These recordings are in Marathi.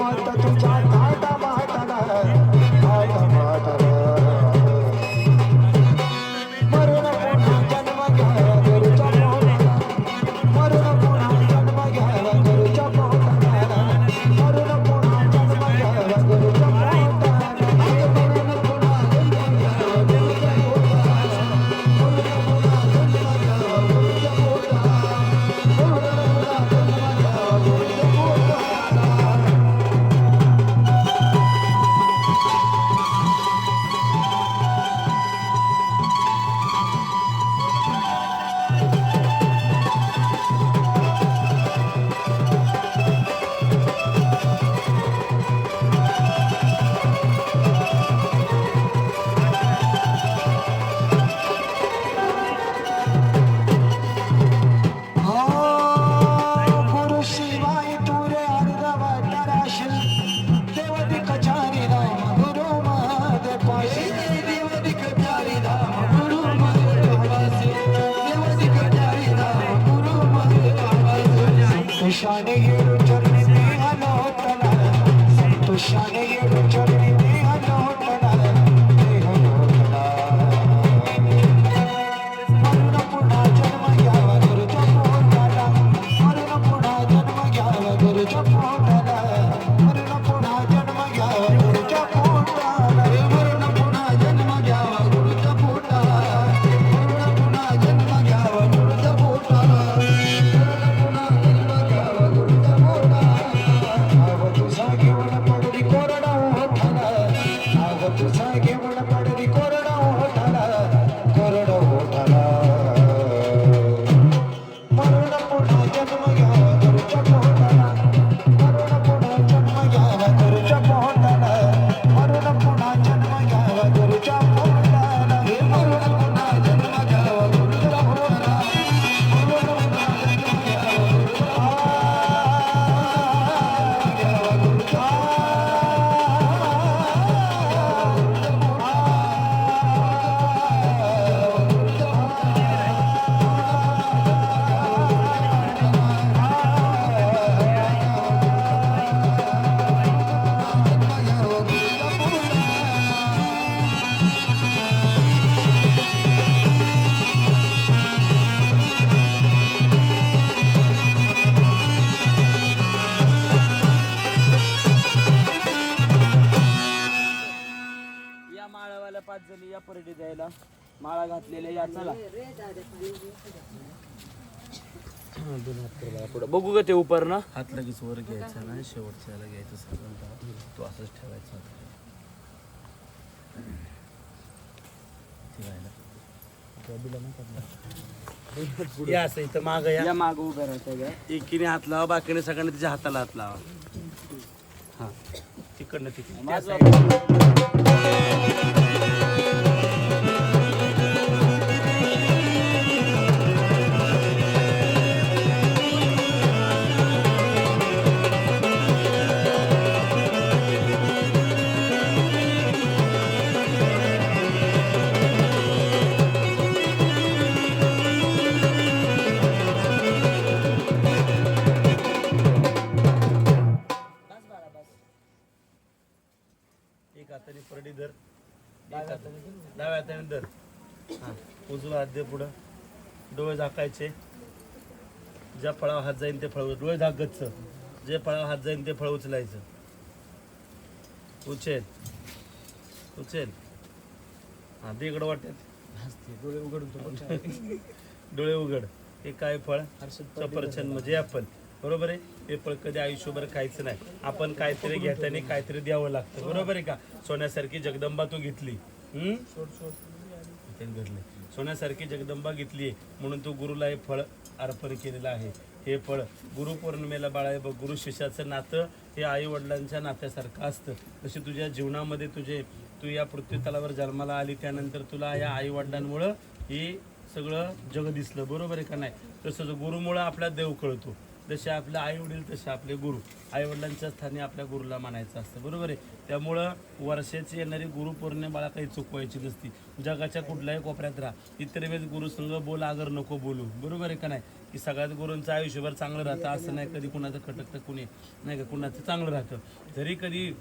मागे shining your परडी द्यायला माळा घातलेल्या या चला. बघू का ते उपर ना हात लगेच वर घ्यायचा ना शेवटच्याला घ्यायचं तो असंच ठेवायचा या असं इथं माग या. माग का एकीने हात लावा बाकीने सगळ्यांनी तिच्या हाताला हात लावा. हा. तिकडनं तिकडनं माझं एक हाताने परडी धर डाव्या हाताने धर. हा. उजवा हात दे पुढं. डोळे झाकायचे. ज्या फळावर हात जाईन ते फळ डोळे झाक गच्च जे फळावर हात जाईन ते फळ उचलायचं. उचल. उचल. हा दे इकडं वाटत डोळे उघडून डोळे उघड. हे काय फळ? सफरचंद म्हणजे ऍपल बरोबर आहे? हे फळ कधी आयुष्यभर खायचं नाही. आपण काहीतरी घेताना काहीतरी द्यावं लागतं. बरोबर आहे का? सोन्यासारखी जगदंबा तू घेतली. घेतली सोन्यासारखी जगदंबा घेतली म्हणून तू गुरुला हे फळ अर्पण केलेलं आहे. हे फळ गुरुपौर्णिमेला बाळा बघ गुरु शिष्याचं नातं हे आई वडिलांच्या नात्यासारखं असतं. तसे तुझ्या जीवनामध्ये तुझे तू या पृथ्वीतलावर जन्माला आली त्यानंतर तुला या आई वडिलांमुळं हे सगळं जग दिसलं. बरोबर आहे का नाही? तसंच गुरुमुळं आपला देव कळतो. जसे आपले आई वडील तसे आपले गुरु. आई वडिलांच्या स्थानी आपल्या गुरुला मानायचं असतं. बरोबर आहे? त्यामुळं वर्षाची येणारी गुरुपौर्णिमाला बाळा काही चुकवायची नसती. जगाच्या कुठल्याही कोपऱ्यात राहा. इतर वेळेस गुरुसंग बोला आगर नको बोलू. बरोबर आहे का नाही? की सगळ्यात गुरूंचं आयुष्यभर चांगलं राहतं असं नाही कधी कुणाचं खटकतं कुणी नाही का कुणाचं चांगलं राहतं. जरी कधी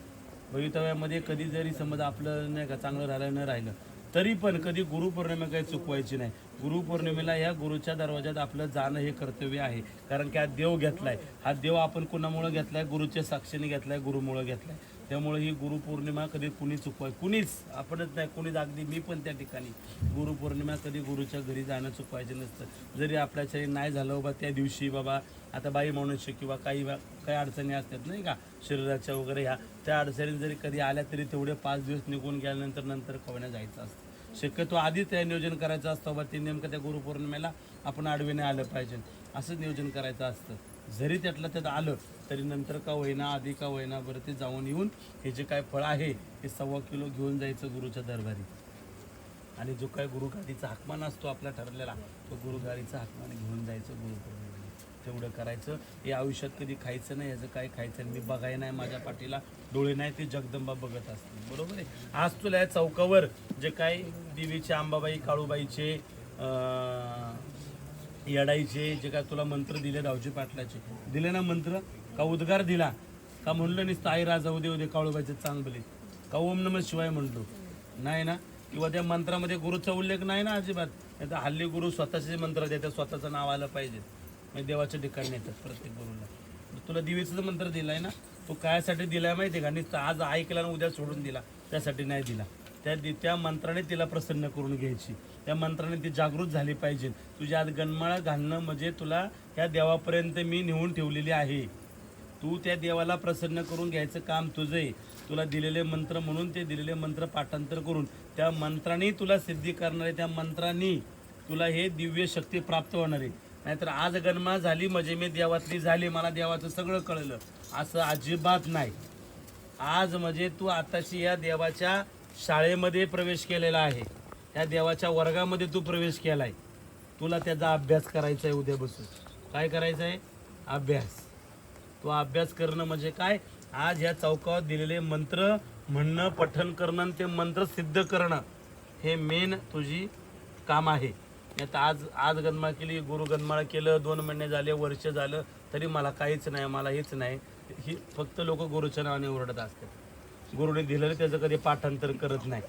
भवितव्यामध्ये कधी जरी समज आपलं नाही का चांगलं राहिलं न राहिलं तरी पण कधी गुरुपौर्णिमा काही चुकवायची नाही. गुरुपौर्णिमेला या गुरुच्या दरवाज्यात आपलं जाणं हे कर्तव्य आहे. कारण की हा देव घेतलाय. हा देव आपण कुणामुळं घेतलाय? गुरुच्या साक्षीने घेतलाय गुरुमुळं घेतलाय. त्यामुळे ही गुरुपौर्णिमा कधी कुणी चुकवाय कुणीच आपणच नाही कुणीच अगदी मी पण त्या ठिकाणी. गुरुपौर्णिमा कधी गुरुच्या घरी जाणं चुकवायचं नसतं. जरी आपल्याच्या नाही झालं बाबा त्या दिवशी बाबा आता बाई मनुष्य किंवा काही काही अडचणी असतात नाही का? शरीराच्या वगैरे ह्या त्या अडचणी जरी कधी आल्या तरी तेवढे पाच दिवस निघून गेल्यानंतर नंतर कवण्या जायचं असतं. शक्यतो आधीच त्या नियोजन करायचं असतं बाबा ते नेमकं त्या गुरुपौर्णिमेला आपण आडवीने आलं पाहिजे. असंच नियोजन करायचं असतं. जरी त्यातलं त्यात आलं तरी नंतर का होईना आधी का होईना बरं ते जाऊन येऊन हे जे काय फळ आहे हे सव्वा किलो घेऊन जायचं गुरुच्या दरबारी. आणि जो काय गुरुगाडीचा हाकमान असतो आपला ठरलेला तो गुरुगाडीचा हाकमान घेऊन जायचं गुरुपौर्णिमेला. तेवढं करायचं. हे आयुष्यात कधी खायचं नाही याचं काय खायचं नाही मी बघाय नाही माझ्या पाठीला डोळे नाही ते जगदंबा बघत असते. बरोबर आहे? आज तुला या चौकावर जे काय देवीचे अंबाबाई काळूबाईचे येडाईचे जे काय तुला मंत्र दिले दावजी पाटलाचे. दिले ना मंत्र? का उद्गार दिला? का म्हणलं नी ताई राजा उदे उदे काळूबाईचे चांगले का ओम नम शिवाय म्हणलो? नाही ना? किंवा त्या मंत्रामध्ये गुरुचा उल्लेख नाही ना अजिबात? नाही तर हल्ली गुरु स्वतःचे मंत्र देतात स्वतःचं नाव आलं पाहिजे. म्हणजे देवाच्या ठिकाणी येतात प्रत्येक गुरुला. तुला दिवेचं मंत्र दिलाय ना? तो कायसाठी दिलाय माहिती आहे का? नुसतं आज ऐकला ना उद्या सोडून दिला. त्यासाठी नाही दिला. त्या दि- त्या मंत्राने तिला प्रसन्न करून घ्यायची. त्या मंत्राने ती जागृत झाली पाहिजे तुझ्या आत गणमाळा घालणं म्हणजे तुला ह्या देवापर्यंत मी नेऊन ठेवलेली आहे. तू त्या देवाला प्रसन्न करून घ्यायचं काम तुझं आहे तुला दिलेले मंत्र म्हणून ते दिलेले मंत्र पाठांतर करून त्या मंत्राने तुला सिद्धी करणार आहे. त्या मंत्रांनी तुला हे दिव्य शक्ती प्राप्त होणार आहे. नाहीतर आज गणमा झाली म्हणजे मी देवातली झाली मला देवाचं सगळं कळलं. असं अजिबात नाही. आज म्हणजे तू आताशी या देवाच्या शाळेमध्ये प्रवेश केलेला आहे. त्या देवाच्या वर्गामध्ये तू प्रवेश केला आहे तुला त्याचा अभ्यास करायचा आहे उद्या बसून. काय करायचं आहे अभ्यास. तो अभ्यास करणं म्हणजे काय? आज या चौकावर दिलेले मंत्र म्हणणं पठण करणं आणि ते मंत्र सिद्ध करणं हे मेन तुझी काम आहे. आता आज आज गणमाळ केली गुरु गनमाळा केलं दोन महिने झाले वर्ष झालं तरी मला काहीच नाही मला हेच नाही. ही फक्त लोक गुरुच्या नावाने ओरडत असतात. गुरुने दिलेलं त्याचं कधी पाठांतर करत नाही.